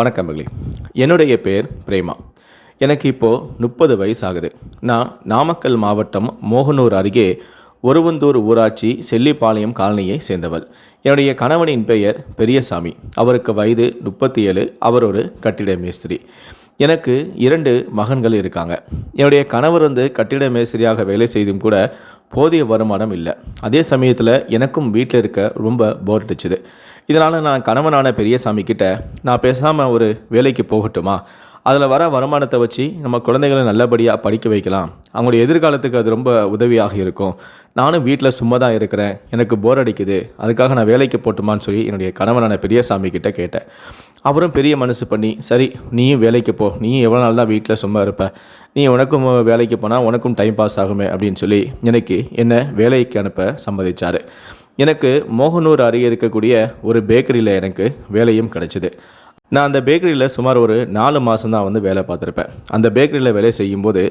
வணக்கம் மகளி. என்னுடைய பேர் பிரேமா. எனக்கு இப்போது முப்பது வயசு ஆகுது நான் நாமக்கல் மாவட்டம் மோகனூர் அருகே ஒருவந்தூர் ஊராட்சி செல்லிப்பாளையம் காலனியை சேர்ந்தவள். என்னுடைய கணவனின் பெயர் பெரியசாமி. அவருக்கு வயது முப்பத்தி ஏழு அவர் ஒரு கட்டிட மேஸ்திரி. எனக்கு இரண்டு மகன்கள் இருக்காங்க. என்னுடைய கணவர் வந்து கட்டிட மேஸ்திரியாக வேலை செய்தும் கூட போதிய வருமானம் இல்லை. அதே சமயத்தில் எனக்கும் வீட்டில் இருக்க ரொம்ப போர் அடிச்சுது. இதனால் நான் கணவனான பெரியசாமி கிட்ட நான் பேசாமல் ஒரு வேலைக்கு போகட்டுமா? அதில் வர வருமானத்தை வச்சு நம்ம குழந்தைகளை நல்லபடியாக படிக்க வைக்கலாம். அவங்களுடைய எதிர்காலத்துக்கு அது ரொம்ப உதவியாக இருக்கும். நானும் வீட்டில் சும்மா தான் இருக்கிறேன். எனக்கு போர் அடிக்குது. அதுக்காக நான் வேலைக்கு போட்டுமான்னு சொல்லி என்னுடைய கணவனான பெரியசாமி கிட்டே கேட்டேன். அவரும் பெரிய மனசு பண்ணி சரி நீயும் வேலைக்கு போ. நீயும் எவ்வளோ நாள் தான் வீட்டில் சும்மா இருப்ப. நீ உனக்கும் வேலைக்கு போனால் உனக்கும் டைம் பாஸ் ஆகுமே அப்படின்னு சொல்லி எனக்கு என்னை வேலைக்கு அனுப்ப சம்மதிச்சார். எனக்கு மோகனூர் அருகே இருக்கக்கூடிய ஒரு பேக்கரியில் எனக்கு வேலையும் கிடச்சிது. நான் அந்த பேக்கரியில் சுமார் ஒரு நாலு மாதம் தான் வந்து வேலை பார்த்துருப்பேன். அந்த பேக்கரியில் வேலை செய்யும்போது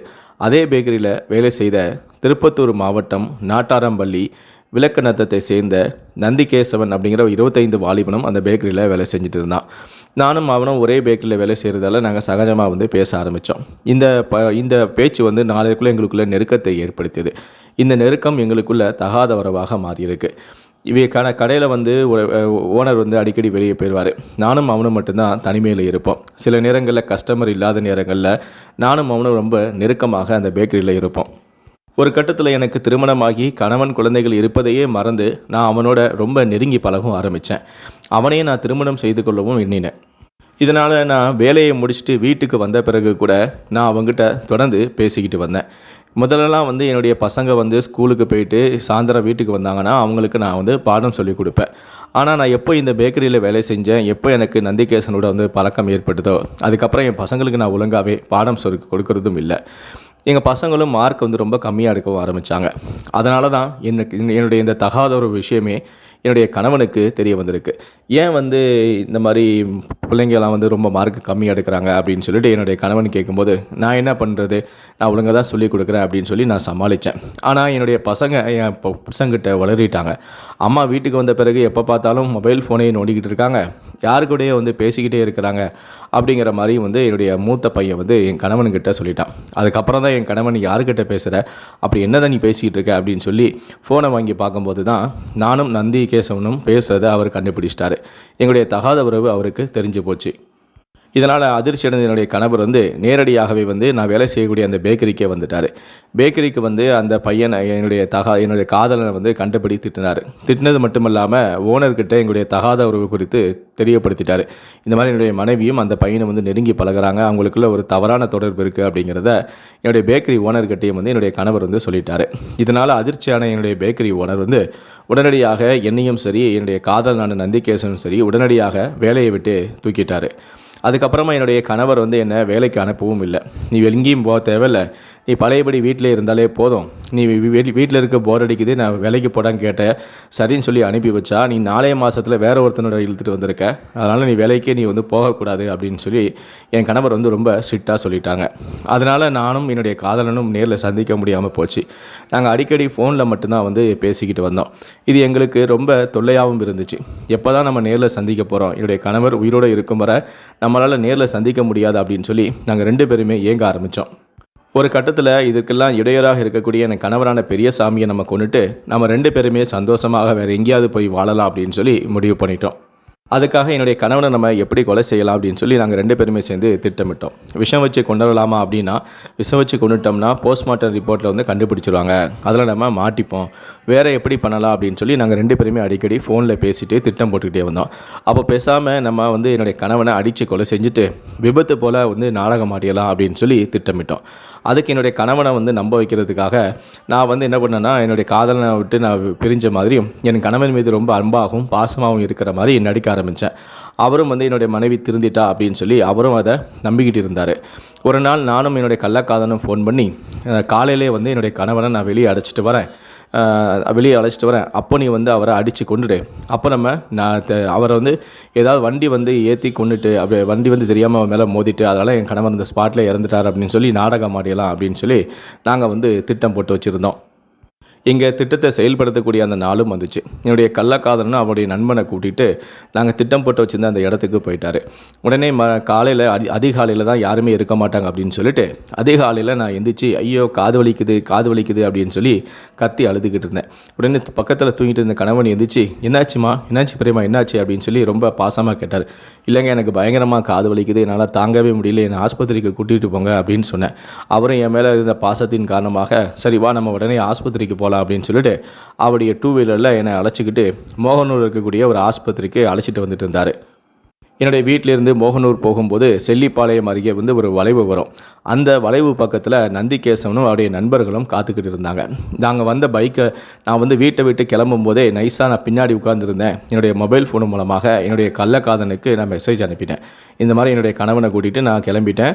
அதே பேக்கரியில் வேலை செய்த திருப்பத்தூர் மாவட்டம் நாட்டாரம்பள்ளி விளக்கநத்தத்தை சேர்ந்த நந்திகேசவன் அப்படிங்கிற ஒரு இருபத்தைந்து வாலிபனும் அந்த பேக்கரியில் வேலை செஞ்சுட்டு இருந்தான். நானும் அவனும் ஒரே பேக்கரியில் வேலை செய்கிறதால நாங்கள் சகஜமாக வந்து பேச ஆரம்பித்தோம் இந்த ப இந்த பேச்சு வந்து நாளைக்குள்ளே எங்களுக்குள்ளே நெருக்கத்தை ஏற்படுத்தியது. இந்த நெருக்கம் எங்களுக்குள்ள தகாத வரவாக மாறியிருக்கு. இவைக்கான கடையில் வந்து ஒரு ஓனர் வந்து அடிக்கடி வெளியே போயிடுவார் நானும் அவனும் மட்டும்தான் தனிமையில் இருப்போம். சில நேரங்களில் கஸ்டமர் இல்லாத நேரங்களில் நானும் அவனும் ரொம்ப நெருக்கமாக அந்த பேக்கரியில் இருப்போம். ஒரு கட்டத்தில் எனக்கு திருமணமாகி கணவன் குழந்தைகள் இருப்பதையே மறந்து நான் அவனோட ரொம்ப நெருங்கி பழகவும் ஆரம்பித்தேன் அவனையே நான் திருமணம் செய்து கொள்ளவும் எண்ணினேன். இதனால் நான் வேலையை முடிச்சுட்டு வீட்டுக்கு வந்த பிறகு கூட நான் அவங்ககிட்ட தொடர்ந்து பேசிக்கிட்டு வந்தேன். முதல்லலாம் வந்து என்னுடைய பசங்க வந்து ஸ்கூலுக்கு போயிட்டு சாயந்தரம் வீட்டுக்கு வந்தாங்கன்னா அவங்களுக்கு நான் வந்து பாடம் சொல்லிக் கொடுப்பேன். ஆனால் நான் எப்போ இந்த பேக்கரியில் வேலை செஞ்சேன் எப்போ எனக்கு நந்திகேசனோட வந்து பழக்கம் ஏற்பட்டதோ அதுக்கப்புறம் என் பசங்களுக்கு நான் ஒழுங்காகவே பாடம் சொல்லி கொடுக்கறதும் இல்லை. எங்கள் பசங்களும் மார்க் வந்து ரொம்ப கம்மியாக எடுக்கவும் ஆரம்பித்தாங்க அதனால தான் எனக்கு என்னுடைய இந்த தகாத ஒரு விஷயமே என்னுடைய கணவனுக்கு தெரிய வந்திருக்கு. ஏன் வந்து இந்த மாதிரி பிள்ளைங்கெல்லாம் வந்து ரொம்ப மார்க் கம்மியாக எடுக்கிறாங்க அப்படின்னு சொல்லிட்டு என்னுடைய கணவன் கேட்கும்போது நான் என்ன பண்ணுறது நான் ஒழுங்காக தான் சொல்லி கொடுக்குறேன் அப்படின்னு சொல்லி நான் சமாளித்தேன் ஆனால் என்னுடைய பசங்க என் ப- பசங்கிட்ட வளரிட்டாங்க. அம்மா வீட்டுக்கு வந்த பிறகு எப்போ பார்த்தாலும் மொபைல் ஃபோனையும் நோண்டிக்கிட்டு இருக்காங்க. யாரு கூடயே வந்து பேசிக்கிட்டே இருக்கிறாங்க அப்படிங்கிற மாதிரி வந்து என்னுடைய மூத்த பையன் வந்து என் கணவன்கிட்ட சொல்லிட்டான். அதுக்கப்புறம் தான் என் கணவன் யாருக்கிட்ட பேசுகிற அப்படி என்னதான் நீ பேசிக்கிட்டு இருக்க? அப்படின்னு சொல்லி ஃபோனை வாங்கி பார்க்கும்போது தான் நானும் நந்தி கேசவனும் பேசுகிறத அவர் கண்டுபிடிச்சிட்டாரு. எங்களுடைய தகாத உறவு அவருக்கு தெரிஞ்சு போச்சு. இதனால் அதிர்ச்சி அடைந்த என்னுடைய கணவர் வந்து நேரடியாகவே வந்து நான் வேலை செய்யக்கூடிய அந்த பேக்கரிக்கே வந்துட்டார். பேக்கரிக்கு வந்து அந்த பையன் என்னுடைய தகா என்னுடைய காதலனை வந்து கண்டுபிடி திட்டினார். திட்டினது மட்டும் இல்லாமல் ஓனர்கிட்ட எங்களுடைய தகாத உறவு குறித்து தெரியப்படுத்திட்டார். இந்த மாதிரி என்னுடைய மனைவியும் அந்த பையனை வந்து நெருங்கி பழகுறாங்க. அவங்களுக்குள்ள ஒரு தவறான தொடர்பு இருக்குது அப்படிங்கிறத என்னுடைய பேக்கரி ஓனர்கிட்டையும் வந்து என்னுடைய கணவர் வந்து சொல்லிட்டார். இதனால் அதிர்ச்சியான என்னுடைய பேக்கரி ஓனர் வந்து உடனடியாக என்னையும் சரி என்னுடைய காதலனான நந்திகேசனும் சரி உடனடியாக வேலையை விட்டு தூக்கிட்டார். அதுக்கப்புறமா என்னுடைய கணவர் வந்து என்னை வேலைக்கு அனுப்பவும் இல்லை. நீ எங்கேயும் போக தேவையில்லை. நீ பழையபடி வீட்டில் இருந்தாலே போதும். நீ வீட்டில் இருக்க போர் அடிக்குது. நான் வேலைக்கு போடான்னு கேட்டேன். சரின்னு சொல்லி அனுப்பி வச்சா நீ நாளைய மாதத்தில் வேற ஒருத்தனோட இழுத்துட்டு வந்திருக்க. அதனால் நீ வேலைக்கே நீ வந்து போகக்கூடாது அப்படின்னு சொல்லி என் கணவர் வந்து ரொம்ப ஸ்ட்ரிக்டாக சொல்லிட்டாங்க. அதனால் நானும் என்னுடைய காதலனும் நேரில் சந்திக்க முடியாமல் போச்சு. நாங்கள் அடிக்கடி ஃபோனில் மட்டும்தான் வந்து பேசிக்கிட்டு வந்தோம். இது எங்களுக்கு ரொம்ப தொல்லையாகவும் இருந்துச்சு. எப்போ தான் நம்ம நேரில் சந்திக்க போகிறோம் என்னுடைய கணவர் உயிரோடு இருக்கும் வரை நம்மளால் நேரில் சந்திக்க முடியாது அப்படின்னு சொல்லி நாங்கள் ரெண்டு பேருமே ஏங்க ஆரம்பித்தோம் ஒரு கட்டத்தில் இதுக்கெல்லாம் இடையூறாக இருக்கக்கூடிய என் கணவரான பெரிய சாமியை நம்ம கொண்டுட்டு நம்ம ரெண்டு பேருமே சந்தோஷமாக வேறு எங்கேயாவது போய் வாழலாம் அப்படின்னு சொல்லி முடிவு பண்ணிட்டோம். அதுக்காக என்னுடைய கணவனை நம்ம எப்படி கொலை செய்யலாம் அப்படின்னு சொல்லி நாங்கள் ரெண்டு பேருமே சேர்ந்து திட்டமிட்டோம். விஷம் வச்சு கொண்டுடலாமா அப்படின்னா விஷம் வச்சு கொண்டுட்டோம்னா போஸ்ட்மார்ட்டம் ரிப்போர்ட்டில் வந்து கண்டுபிடிச்சிருவாங்க. அதில் நம்ம மாட்டிப்போம். வேறு எப்படி பண்ணலாம் அப்படின்னு சொல்லி நாங்கள் ரெண்டு பேருமே அடிக்கடி ஃபோனில் பேசிட்டு திட்டம் போட்டுக்கிட்டே வந்தோம். அப்போ பேசாமல் நம்ம வந்து என்னுடைய கணவனை அடித்து கொலை செஞ்சுட்டு விபத்து போல் வந்து நாடகம் ஆடியலாம் அப்படின்னு சொல்லி திட்டமிட்டோம். அதுக்கு என்னுடைய கணவனை வந்து நம்ப வைக்கிறதுக்காக நான் வந்து என்ன பண்ணேன்னா என்னுடைய காதலனை விட்டு நான் பிரிஞ்ச மாதிரியும் என் கணவன் மீது ரொம்ப அன்பாகவும் பாசமாகவும் இருக்கிற மாதிரி நடிக்க ஆரம்பித்தேன் அவரும் வந்து என்னுடைய மனைவி திருந்திட்டா அப்படின்னு சொல்லி அவரும் அதை நம்பிக்கிட்டு இருந்தார். ஒரு நாள் நானும் என்னுடைய கள்ளக்காதனும் ஃபோன் பண்ணி காலையிலே வந்து என்னுடைய கணவனை நான் வெளியே அடைச்சிட்டு வரேன். வெளியே அழைச்சிட்டு வரேன். அப்போ நீ வந்து அவரை அடித்து கொண்டுடு அப்போ நம்ம நான் த- அவரை வந்து ஏதாவது வண்டி வந்து ஏற்றி கொண்டுட்டு அப்படி வண்டி வந்து தெரியாமல் அவன் மேலே மோதிட்டு அதனால் என் கணவர் இந்த ஸ்பாட்டில் இறந்துட்டார் அப்படின்னு சொல்லி நாடகம் ஆடியலாம் அப்படின்னு சொல்லி நாங்கள் வந்து திட்டம் போட்டு வச்சுருந்தோம். இங்கே திட்டத்தை செயல்படுத்தக்கூடிய அந்த நாளும் வந்துச்சு. என்னுடைய கள்ளக்காதலனும் அவருடைய நண்பனை கூட்டிகிட்டு நாங்கள் திட்டம் போட்டு வச்சுருந்த அந்த இடத்துக்கு போயிட்டார். உடனே ம காலையில் அதி அதிகாலையில் தான் யாருமே இருக்க மாட்டாங்க அப்படின்னு சொல்லிட்டு அதிகாலையில் நான் எந்திரிச்சு ஐயோ காது வலிக்குது காது வலிக்குது அப்படின்னு சொல்லி கத்தி அழுதுகிட்டு இருந்தேன். உடனே பக்கத்தில் தூங்கிட்டு இருந்த கணவன் எந்திரிச்சு என்னாச்சுமா? என்னாச்சு பிரேமா என்னாச்சு? அப்படின்னு சொல்லி ரொம்ப பாசமாக கேட்டார். இல்லைங்க எனக்கு பயங்கரமாக காது வலிக்குது. என்னால் தாங்கவே முடியல. என்னை ஆஸ்பத்திரிக்கு கூட்டிகிட்டு போங்க அப்படின்னு சொன்னேன். அவரும் என் மேலே இருந்த பாசத்தின் காரணமாக சரி வா நம்ம உடனே ஆஸ்பத்திரிக்கு போகலாம் அப்படின்னு சொல்லிட்டு அவருடைய டூ வீலரில் என்னை அழைச்சிக்கிட்டு மோகனூர் இருக்கக்கூடிய ஒரு ஆஸ்பத்திரிக்கு அழைச்சிட்டு வந்துட்டு இருந்தார். என்னுடைய வீட்டிலேருந்து மோகனூர் போகும்போது செல்லிப்பாளையம் அருகே வந்து ஒரு வளைவு வரும். அந்த வளைவு பக்கத்தில் நந்திகேசவனும் அவருடைய நண்பர்களும் காத்துக்கிட்டு இருந்தாங்க. நாங்கள் வந்த பைக்கை நான் வந்து வீட்டை விட்டு கிளம்பும் போதே நைஸாக நான் பின்னாடி உட்காந்துருந்தேன் என்னுடைய மொபைல் ஃபோன் மூலமாக என்னுடைய கள்ளக்காதனுக்கு நான் மெசேஜ் அனுப்பினேன். இந்த மாதிரி என்னுடைய கணவனை கூட்டிகிட்டு நான் கிளம்பிட்டேன்.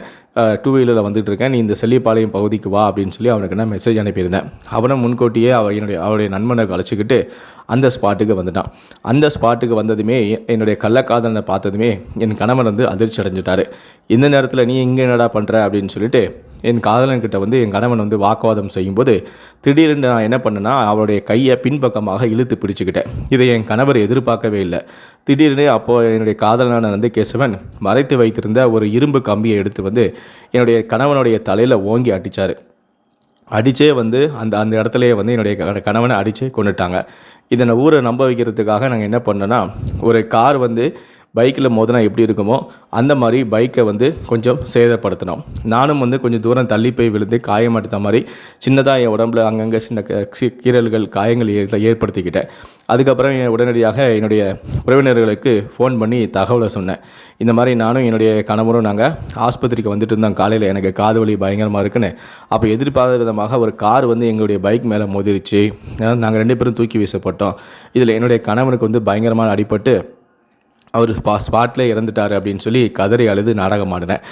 டூ வீலரில் வந்துட்டு இருக்கேன். நீ இந்த செல்லிப்பாளையம் பகுதிக்கு வா அப்படின்னு சொல்லி அவனுக்கு நான் மெசேஜ் அனுப்பியிருந்தேன். அவனை முன்கூட்டியே அவ என்னுடைய அவருடைய நண்பனை அழைச்சிக்கிட்டு அந்த ஸ்பாட்டுக்கு வந்துட்டான். அந்த ஸ்பாட்டுக்கு வந்ததுமே என்னுடைய கள்ளக்காதலனை பார்த்ததுமே என் கணவன் வந்து அதிர்ச்சி அடைஞ்சிட்டாரு. இந்த நேரத்தில் நீ இங்கே என்னடா பண்ணுற அப்படின்னு சொல்லிட்டு என் காதலன்கிட்ட வந்து என் கணவன் வந்து வாக்குவாதம் செய்யும்போது திடீர்னு நான் என்ன பண்ணேன்னா அவருடைய கையை பின்பக்கமாக இழுத்து பிடிச்சிக்கிட்டேன். இதை என் கணவர் எதிர்பார்க்கவே இல்லை. திடீர்னு அப்போது என்னுடைய காதலனான வந்து கேசவன் மறைத்து வைத்திருந்த ஒரு இரும்பு கம்பியை எடுத்து வந்து என்னுடைய கணவனுடைய தலையில் ஓங்கி அடித்தார் அடித்தே வந்து அந்த அந்த இடத்துலையே வந்து என்னுடைய க- கணவனை அடித்து கொண்டுட்டாங்க இதை ஊரை நம்ப வைக்கிறதுக்காக நாங்கள் என்ன பண்ணோன்னா ஒரு கார் வந்து பைக்கில் மோதினா எப்படி இருக்குமோ அந்த மாதிரி பைக்கை வந்து கொஞ்சம் சேதப்படுத்தினோம் நானும் வந்து கொஞ்சம் தூரம் தள்ளி போய் விழுந்து காயமடைத்த மாதிரி சின்னதாக என் உடம்புல அங்கங்கே சின்ன க- கீறல்கள் காயங்கள் ஏ- ஏற்படுத்திக்கிட்டேன். அதுக்கப்புறம் என் உடனடியாக என்னுடைய உறவினர்களுக்கு ஃபோன் பண்ணி தகவலை சொன்னேன். இந்த மாதிரி நானும் என்னுடைய கணவரும் நாங்கள் ஆஸ்பத்திரிக்கு வந்துட்டு இருந்தோம். காலையில் எனக்கு காது வலி பயங்கரமாக இருக்குன்னு. அப்போ எதிர்பாராத விதமாக ஒரு கார் வந்து எங்களுடைய பைக் மேலே மோதிருச்சு. நாங்கள் ரெண்டு பேரும் தூக்கி வீசப்பட்டோம். இதில் என்னுடைய கணவனுக்கு வந்து பயங்கரமாக அடிபட்டு அவர் ஸ்பா ஸ்பாட்லேயே இறந்துட்டார் அப்படின்னு சொல்லி கதறி அழுது நாடகமாடினேன்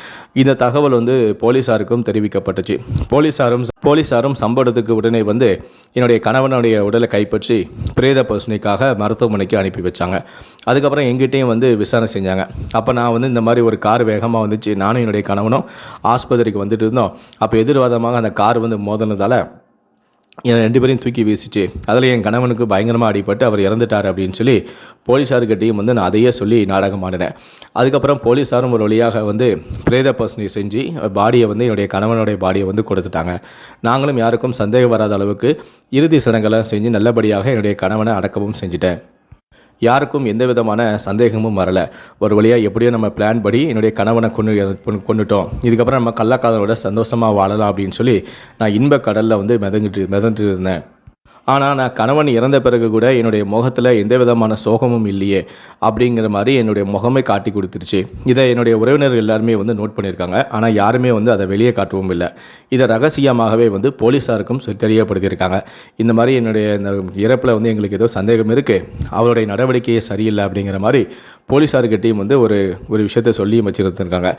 இந்த தகவல் வந்து போலீஸாருக்கும் தெரிவிக்கப்பட்டுச்சு. போலீஸாரும் போலீஸாரும் சம்பவத்துக்கு உடனே வந்து என்னுடைய கணவனுடைய உடலை கைப்பற்றி பிரேத பரிசோதனைக்காக மருத்துவமனைக்கு அனுப்பி வச்சாங்க. அதுக்கப்புறம் எங்கிட்டையும் வந்து விசாரணை செஞ்சாங்க. அப்போ நான் வந்து இந்த மாதிரி ஒரு கார் வேகமாக வந்துச்சு. நானும் என்னுடைய கணவனும் ஆஸ்பத்திரிக்கு வந்துட்டு இருந்தோம். அப்போ எதிர்வாதமாக அந்த கார் வந்து மோதினதால என் ரெண்டு பேரையும் தூக்கி வீசிச்சு அதில் என் கணவனுக்கு பயங்கரமாக அடிபட்டு அவர் இறந்துட்டார் அப்படின்னு சொல்லி போலீஸார்கிட்டையும் வந்து நான் அதையே சொல்லி நாடகம் ஆடினேன். அதுக்கப்புறம் போலீஸாரும் ஒரு வழியாக வந்து பிரேத பர்சனை செஞ்சு பாடியை வந்து என்னுடைய கணவனுடைய பாடியை வந்து கொடுத்துட்டாங்க. நாங்களும் யாருக்கும் சந்தேகம் வராத அளவுக்கு இறுதி சடங்கெல்லாம் செஞ்சு நல்லபடியாக என்னுடைய கணவனை அடக்கவும் செஞ்சுட்டேன். யாருக்கும் எந்த விதமான சந்தேகமும் வரல. ஒரு வழியாக எப்படியோ நம்ம பிளான் படி என்னுடைய கணவனை கொண்டு கொண்டு- கொண்டுட்டோம் இதுக்கப்புறம் நம்ம கள்ளக்காதலோட சந்தோஷமாக வாழலாம் அப்படின்னு சொல்லி நான் இன்ப கடலில் வந்து மிதங்கிட்டு மிதந்துட்டு இருந்தேன். ஆனால் நான் கணவன் இறந்த பிறகு கூட என்னுடைய முகத்தில் எந்த விதமான சோகமும் இல்லையே அப்படிங்கிற மாதிரி என்னுடைய முகமே காட்டி கொடுத்துருச்சு. இதை என்னுடைய உறவினர்கள் எல்லாருமே வந்து நோட் பண்ணியிருக்காங்க. ஆனால் யாருமே வந்து அதை வெளியே காட்டவும் இல்லை. இதை ரகசியமாகவே வந்து போலீஸாருக்கும் தெரியப்படுத்தியிருக்காங்க. இந்த மாதிரி என்னுடைய இந்த இறப்பில் வந்து எங்களுக்கு ஏதோ சந்தேகம் இருக்குது அவருடைய நடவடிக்கையே சரியில்லை அப்படிங்கிற மாதிரி போலீஸார்கிட்டையும் வந்து ஒரு ஒரு விஷயத்த சொல்லி வச்சுருந்துருக்காங்க.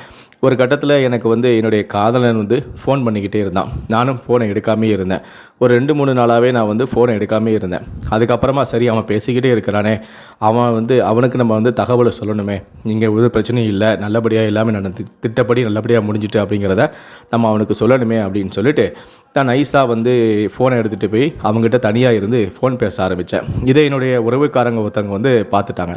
ஒரு கட்டத்தில் எனக்கு வந்து என்னுடைய காதலன் வந்து ஃபோன் பண்ணிக்கிட்டே இருந்தான். நானும் ஃபோனை எடுக்காமே இருந்தேன். ஒரு ரெண்டு மூணு நாளாகவே நான் வந்து ஃபோனை எடுக்காமே இருந்தேன். அதுக்கப்புறமா சரி அவன் பேசிக்கிட்டே இருக்கிறானே. அவன் வந்து அவனுக்கு நம்ம வந்து தகவலை சொல்லணுமே. இங்கே ஒரு பிரச்சனையும் இல்லை. நல்லபடியாக எல்லாமே நடந்து திட்டப்படி நல்லபடியாக முடிஞ்சிட்டு அப்படிங்கிறத நம்ம அவனுக்கு சொல்லணுமே அப்படின்னு சொல்லிட்டு நான் நைஸாக வந்து ஃபோனை எடுத்துகிட்டு போய் அவங்ககிட்ட தனியாக இருந்து ஃபோன் பேச ஆரம்பித்தேன் இதை என்னுடைய உறவுக்காரங்க ஒருத்தவங்க வந்து பார்த்துட்டாங்க.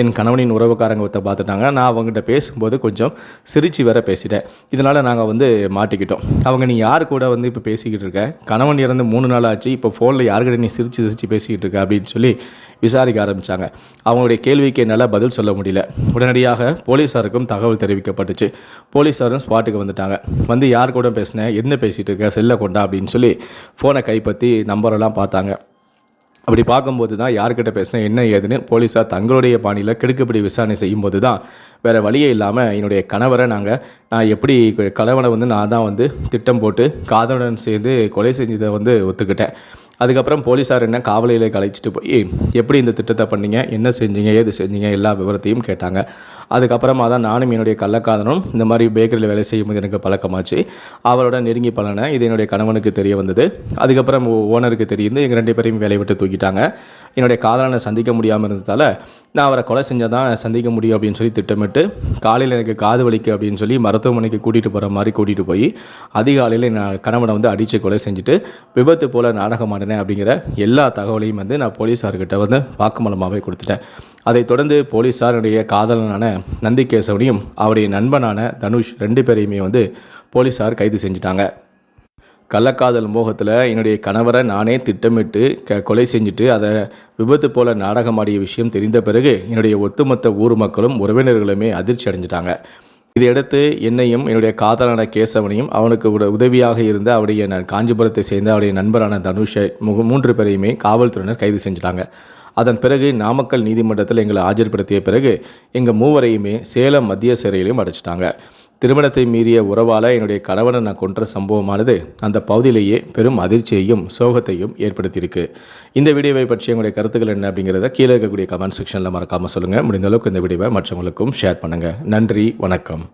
என் கணவனின் உறவுக்காரங்க ஒருத்த பார்த்துட்டாங்க. நான் அவங்ககிட்ட பேசும்போது கொஞ்சம் சிரித்து வேற பேசிட்டேன். இதனால் நாங்கள் வந்து மாட்டிக்கிட்டோம். அவங்க நீ யார் கூட வந்து இப்போ பேசிக்கிட்டு இருக்க? கணவன் இறந்து மூணு நாள் ஆச்சு. இப்போ ஃபோனில் யாருக்கிட்ட நீ சிரித்து சிரித்து பேசிக்கிட்டு இருக்க அப்படின்னு சொல்லி விசாரிக்க ஆரம்பித்தாங்க அவங்களுடைய கேள்விக்கு என்னால் பதில் சொல்ல முடியல. உடனடியாக போலீஸாருக்கும் தகவல் தெரிவிக்கப்பட்டுச்சு. போலீஸாரும் ஸ்பாட்டுக்கு வந்துட்டாங்க. வந்து யார் கூட பேசினேன் என்ன பேசிகிட்டு இருக்க? செல்லை கொண்டா அப்படின்னு சொல்லி ஃபோனை கைப்பற்றி நம்பரெல்லாம் பார்த்தாங்க. அப்படி பார்க்கும்போது தான் யார்கிட்ட பேசினா என்ன ஏதுன்னு போலீஸார் தங்களுடைய பாணியில் கெடுக்கப்படி விசாரணை செய்யும்போது தான் வேறு வழியே இல்லாமல் என்னுடைய கணவரை நாங்கள் நான் எப்படி கணவனை வந்து நான் தான் வந்து திட்டம் போட்டு காதலுடன் சேர்ந்து கொலை செஞ்சதை வந்து ஒத்துக்கிட்டேன். அதுக்கப்புறம் போலீஸார் என்ன காவலையில் கலைச்சிட்டு போய் எப்படி இந்த திட்டத்தை பண்ணீங்க? என்ன செஞ்சீங்க? ஏது செஞ்சீங்க? எல்லா விவரத்தையும் கேட்டாங்க. அதுக்கப்புறமா தான் நானும் என்னுடைய கள்ளக்காதனும் இந்த மாதிரி பேக்கரியில் வேலை செய்யும்போது எனக்கு பழக்கமாச்சு. அவரோட நெருங்கி பலனை இது என்னுடைய கணவனுக்கு தெரிய வந்தது. அதுக்கப்புறம் ஓனருக்கு தெரியுது எங்கள் ரெண்டு பேரையும் வேலையை விட்டு தூக்கிட்டாங்க. என்னுடைய காதலனை சந்திக்க முடியாமல் இருந்ததால் நான் அவரை கொலை செஞ்சால் தான் சந்திக்க முடியும் அப்படின்னு சொல்லி திட்டமிட்டு காலையில் எனக்கு காது வலிக்கு அப்படின்னு சொல்லி மருத்துவமனைக்கு கூட்டிகிட்டு போகிற மாதிரி கூட்டிகிட்டு போய் அதிகாலையில் நான் கணவனை வந்து அடித்து கொலை செஞ்சுட்டு விபத்து போல் நாடகம் ஆடினேன் அப்படிங்கிற எல்லா தகவலையும் வந்து நான் போலீஸார்கிட்ட வந்து வாக்குமூலமாகவே கொடுத்துட்டேன். அதைத் தொடர்ந்து போலீஸாருடைய காதலனான நந்திகேசவனையும் அவருடைய நண்பனான தனுஷ் ரெண்டு பேரையுமே வந்து போலீஸார் கைது செஞ்சிட்டாங்க. கள்ளக்காதல் மோகத்தில் என்னுடைய கணவரை நானே திட்டமிட்டு க கொலை செஞ்சுட்டு அதை விபத்து போல நாடகமாடிய விஷயம் தெரிந்த பிறகு என்னுடைய ஒட்டுமொத்த ஊர் மக்களும் உறவினர்களுமே அதிர்ச்சி அடைஞ்சிட்டாங்க. இதையடுத்து என்னையும் என்னுடைய காதலான கேசவனையும் அவனுக்கு உதவியாக இருந்த அவருடைய நான் காஞ்சிபுரத்தை சேர்ந்த அவருடைய நண்பரான தனுஷை முக மூன்று பேரையுமே காவல்துறையினர் கைது செஞ்சிட்டாங்க. அதன் பிறகு நாமக்கல் நீதிமன்றத்தில் எங்களை ஆஜர்படுத்திய பிறகு எங்கள் மூவரையுமே சேலம் மத்திய சிறையிலையும் அடைச்சிட்டாங்க. திருமணத்தை மீறிய உறவால் என்னுடைய கணவனை நான் கொன்ற சம்பவமானது அந்த பகுதியிலேயே பெரும் அதிர்ச்சியையும் சோகத்தையும் ஏற்படுத்தியிருக்கு. இந்த வீடியோவை பற்றி உங்களுடைய கருத்துக்கள் என்ன அப்படிங்கிறத கீழே இருக்கக்கூடிய கமெண்ட் செக்ஷனில் மறக்காமல் சொல்லுங்கள் முடிந்த அளவுக்கு இந்த வீடியோவை மற்றவங்களுக்கும் ஷேர் பண்ணுங்கள் நன்றி வணக்கம்.